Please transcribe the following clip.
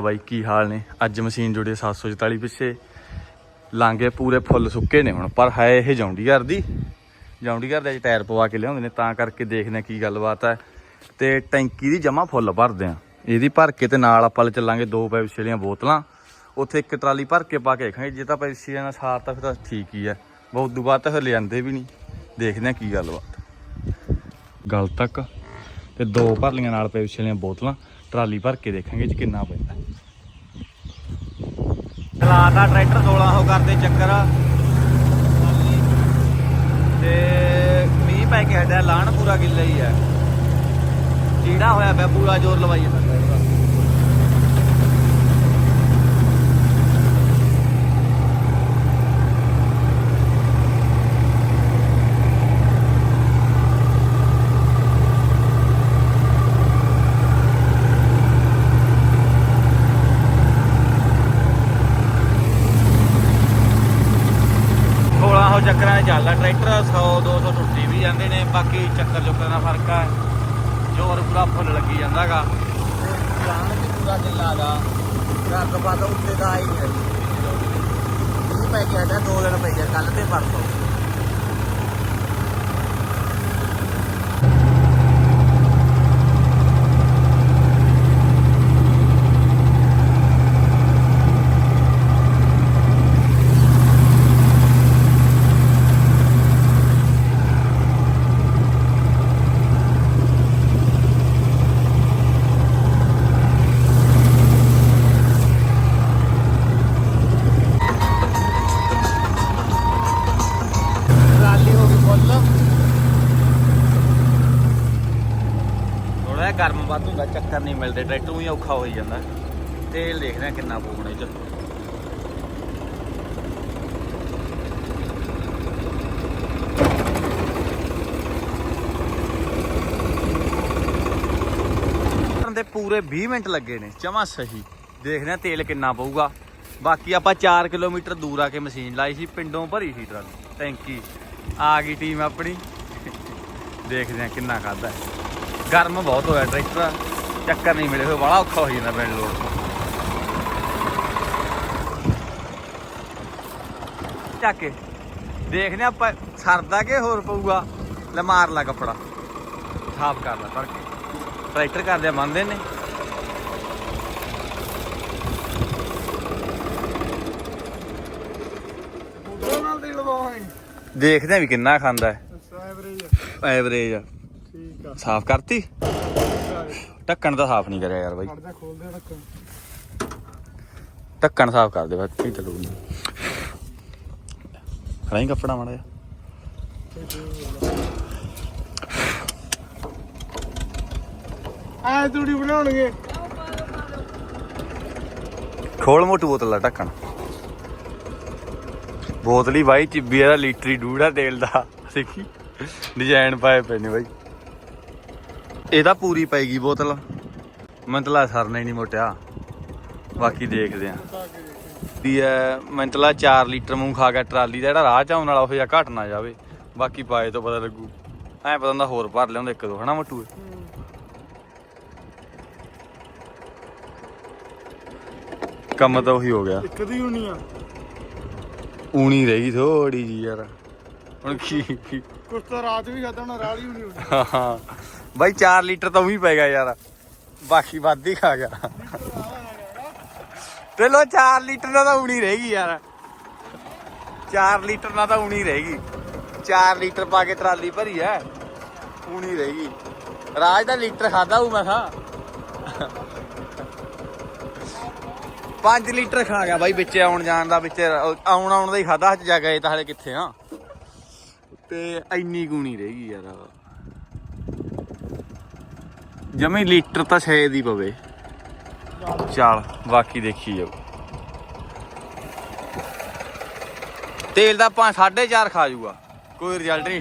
ਬਾਈ, ਕੀ ਹਾਲ ਨੇ? ਅੱਜ ਮਸ਼ੀਨ ਜੁੜੀ 744 ਪਿੱਛੇ। ਲਾਂਗੇ ਪੂਰੇ ਫੁੱਲ ਸੁੱਕੇ ਨੇ ਹੁਣ, ਪਰ ਹੈ ਇਹ ਜੌਂਡੀਗਰ ਦੀ। ਜੌਂਡੀਗਰ ਦੇ ਟਾਇਰ ਪਵਾ ਕੇ ਲਿਆਉਂਦੇ ਨੇ, ਤਾਂ ਕਰਕੇ ਦੇਖਦੇ ਹਾਂ ਕੀ ਗੱਲਬਾਤ ਹੈ। ਤੇ ਟੈਂਕੀ ਦੀ ਜਮਾ ਫੁੱਲ ਭਰਦੇ ਆ ਇਹਦੀ ਭਰ ਕੇ ਤੇ ਨਾਲ ਆਪਾਂ ਲੈ ਚੱਲਾਂਗੇ ਦੋ ਪੈਪਸੀ ਵਾਲੀਆਂ ਬੋਤਲਾਂ। ਉੱਥੇ ਇੱਕ ਟਰਾਲੀ ਭਰ ਕੇ ਪਾ ਕੇ ਦੇਖਾਂਗੇ ਜੇ ਤਾਂ ਪੈਪਸੀ ਨਾਲ ਸਾਰ ਤਾਂ ਫਿਰ ਤਾਂ ਠੀਕ ਹੀ ਹੈ। ਬਹੁਤ ਦੁਬਾਰਾ ਬਾਅਦ ਤਾਂ ਫਿਰ ਲਿਆਂਦੇ ਵੀ ਨਹੀਂ। ਦੇਖਦੇ ਹਾਂ ਕੀ ਗੱਲਬਾਤ। ਗੱਲ ਤੱਕ। ਤੇ ਦੋ ਭਰ ਨਾਲ ਪੈਪਸੀ ਵਾਲੀਆਂ ਬੋਤਲਾਂ, ਟਰਾਲੀ ਭਰ ਕੇ ਦੇਖਾਂਗੇ ਚ ਕਿੰਨਾ ਪੈਂਦਾ। ਚਲਾਤਾ ਟਰੈਕਟਰ 1600 ਕਰਦੇ ਚੱਕਰ। ਤੇ ਮੀਂਹ ਪੈ ਕੇ ਹਟਿਆ ਲਾਣ ਪੂਰਾ ਗਿੱਲਾ ਹੀ ਹੈ ਕੀੜਾ ਹੋਇਆ ਪਿਆ, ਪੂਰਾ ਜ਼ੋਰ ਲਵਾਈ ਜਾਂਦਾ ਟਰੈਕਟਰ ਦਾ। ਸੋਲਾਂ ਸੌ ਚੱਕਰਾਂ ਚੱਲਦਾ, ਟਰੈਕਟਰ 100 200 ਟੁੱਟੀ ਵੀ ਜਾਂਦੇ ਨੇ, ਬਾਕੀ ਚੱਕਰ ਚੁੱਕਰ ਦਾ ਫ਼ਰਕ ਆ ਜ਼ੋਰ ਪੂਰਾ ਫੁੱਲ ਲੱਗੀ ਜਾਂਦਾਗਾ। ਜਾਣ ਵੀ ਪੂਰਾ ਕਿੱਲਾ ਦਾ ਰੱਗ ਬਾਦ ਉੱਤੇ ਦਾ ਆਈ ਨਹੀਂ। ਪੈ ਗਿਆ ਦੋ ਦਿਨ ਪੈ ਗਿਆ ਕੱਲ ਤੇ ਪਰਸੋਂ। ਗਰਮ ਵੱਧ ਹੁੰਦਾ, ਚੱਕਰ ਨਹੀਂ ਮਿਲਦੇ, ਟਰੈਕਟਰ ਵੀ ਔਖਾ ਹੋਈ ਜਾਂਦਾ। ਤੇਲ ਦੇਖਦੇ ਆ ਕਿੰਨਾ ਪਊਣਾ ਇਹ ਚ। ਦੇ ਪੂਰੇ 20 ਮਿੰਟ ਲੱਗੇ ਨੇ ਚਮਾ ਸਹੀ। ਦੇਖਦੇ ਆ ਤੇਲ ਕਿੰਨਾ ਪਊਗਾ। ਬਾਕੀ ਆਪਾਂ 4 ਕਿਲੋਮੀਟਰ ਦੂਰ ਆ ਕੇ ਮਸ਼ੀਨ ਲਾਈ ਸੀ, ਪਿੰਡੋਂ ਭਰੀ ਸੀ ਟਰਾਲੀ ਟੈਂਕੀ ਆ ਗਈ ਟੀਮ ਆਪਣੀ। ਦੇਖਦੇ ਆ ਕਿੰਨਾ ਖਾਦਾ ਗਰਮ ਬਹੁਤ ਹੋਇਆ ਟਰੈਕਟਰ ਚੱਕਰ ਨਹੀਂ ਮਿਲੇ ਹੋਏ ਬੜਾ ਔਖਾ ਹੋ ਜਾਂਦਾ ਪਿੰਡ ਲੋਡ ਚੱਕ ਕੇ ਦੇਖਦੇ ਆ ਆਪਾਂ ਸਰਦਾ ਕਿ ਹੋਰ ਪਊਗਾ? ਲੈ ਮਾਰ ਲਾ ਕੱਪੜਾ। ਸਾਫ਼ ਕਰ ਲੈ ਕਰਕੇ ਟਰੈਕਟਰ ਕਰਦੇ ਬੰਦੇ ਨੇ। ਦੇਖਦੇ ਆ ਵੀ ਕਿੰਨਾ ਖਾਂਦਾ ਹੈ। ਐਵਰੇਜ ਐਵਰੇਜ ਠੀਕ ਆ। ਸਾਫ਼ ਕਰਤੀ? ਢੱਕਣ ਤਾਂ ਸਾਫ਼ ਨਹੀਂ ਕਰਿਆ ਯਾਰ ਬਾਈ। ਢੱਕਣ ਸਾਫ਼ ਕਰ ਦੇ ਬਸ ਕੀ ਤਲੂ ਨਹੀਂ। ਖੜਾਈ ਕੱਪੜਾ ਮਾੜਾ ਜਿਹਾ। ਐ ਤੂੜੀ ਬਣਾਉਣਗੇ। ਖੋਲ ਮੋਟੂ ਬੋਤਲ ਦਾ ਢੱਕਣ। ਬੋਤਲੀ ਬਾਈ ਚਿੱਬੀ ਦਾ ਲੀਟਰੀ ਡੂੜਾ ਤੇਲ ਦਾ। ਦੇਖੀ ਡਿਜ਼ਾਈਨ ਪਾਏ ਪਏ ਨੇ ਬਾਈ। ਇਹ ਤਾਂ ਪੂਰੀ ਪੈਗੀ ਬੋਤਲ। ਮੰਤਲਾ ਸਰਨਾ ਨਹੀਂ ਮੋਟਿਆ। ਬਾਕੀ ਦੇਖਦੇ ਆਂ। ਵੀ ਐ ਮੰਤਲਾ 4 ਲੀਟਰ ਮੂੰਹ ਖਾ ਗਿਆ ਟਰਾਲੀ ਦਾ ਜਿਹੜਾ ਰਾਹ ਚ ਆਉਣ ਵਾਲਾ ਉਹ ਜਿਹਾ ਘਟ ਨਾ ਜਾਵੇ। ਬਾਕੀ ਪਾਏ ਤੋਂ ਪਤਾ ਲੱਗੂ। ਐ ਪਤਾ ਹੁੰਦਾ ਹੋਰ ਭਰ ਲਿਆਉਂਦਾ ਇੱਕ ਦੋ ਹਨਾ ਮੋਟੂ? ਕੰਮ ਤਾਂ ਉਹੀ ਹੋ ਗਿਆ। ਇੱਕ ਦੀ ਹੋਣੀ ਆ। ਊਣੀ ਰਹਿ ਗਈ ਥੋੜੀ ਜੀ ਯਾਰ। ਹੁਣ ਕੀ ਕੁਛ ਤਾਂ ਰਾਤ ਵੀ ਖਾਦਾ ਹੁਣ ਰਾਲੀ ਹੋਣੀ। ਹਾਂ। ਬਾਈ 4 ਲੀਟਰ ਤਾਂ ਉਹੀ ਪੈ ਗਿਆ ਯਾਰ। ਬਾਕੀ ਵੱਧ ਹੀ ਖਾ ਗਿਆ। ਤੇ ਲੋ 4 ਲੀਟਰ ਨਾਲ ਤਾਂ ਊਣੀ ਰਹਿ ਗਈ ਯਾਰ। 4 ਲੀਟਰ ਨਾਲ ਤਾਂ ਊਣੀ ਰਹਿ ਗਈ 4 ਲੀਟਰ ਪਾ ਕੇ ਟਰਾਲੀ ਭਰੀ ਐ। ਊਣੀ ਰਹਿ ਗਈ ਰਾਜ ਦਾ ਲੀਟਰ ਖਾਦਾ ਹੂੰ ਮੈਂ ਖਾ 5 ਲੀਟਰ ਖਾ ਗਿਆ ਬਾਈ ਵਿੱਚ ਆਉਣ ਜਾਣ ਦਾ, ਵਿੱਚ ਆਉਣ ਆਉਣ ਦਾ ਹੀ ਖਾਦਾ ਹੱਥ ਜਾ ਗਏ ਤਾਂ ਹਲੇ ਕਿੱਥੇ ਆ। ਤੇ ਇੰਨੀ ਗੁਣੀ ਰਹਿ ਗਈ ਯਾਰ। ਜਮੀ ਲੀਟਰ ਤਾਂ ਸ਼ਾਇਦ ਹੀ ਪਵੇ। ਚੱਲ, ਬਾਕੀ ਦੇਖੀ ਜਾਓ। ਤੇਲ ਦਾ ਆਪਾਂ 4.5 ਖਾ ਜੂਗਾ, ਕੋਈ ਰਿਜ਼ਲਟ ਨਹੀਂ।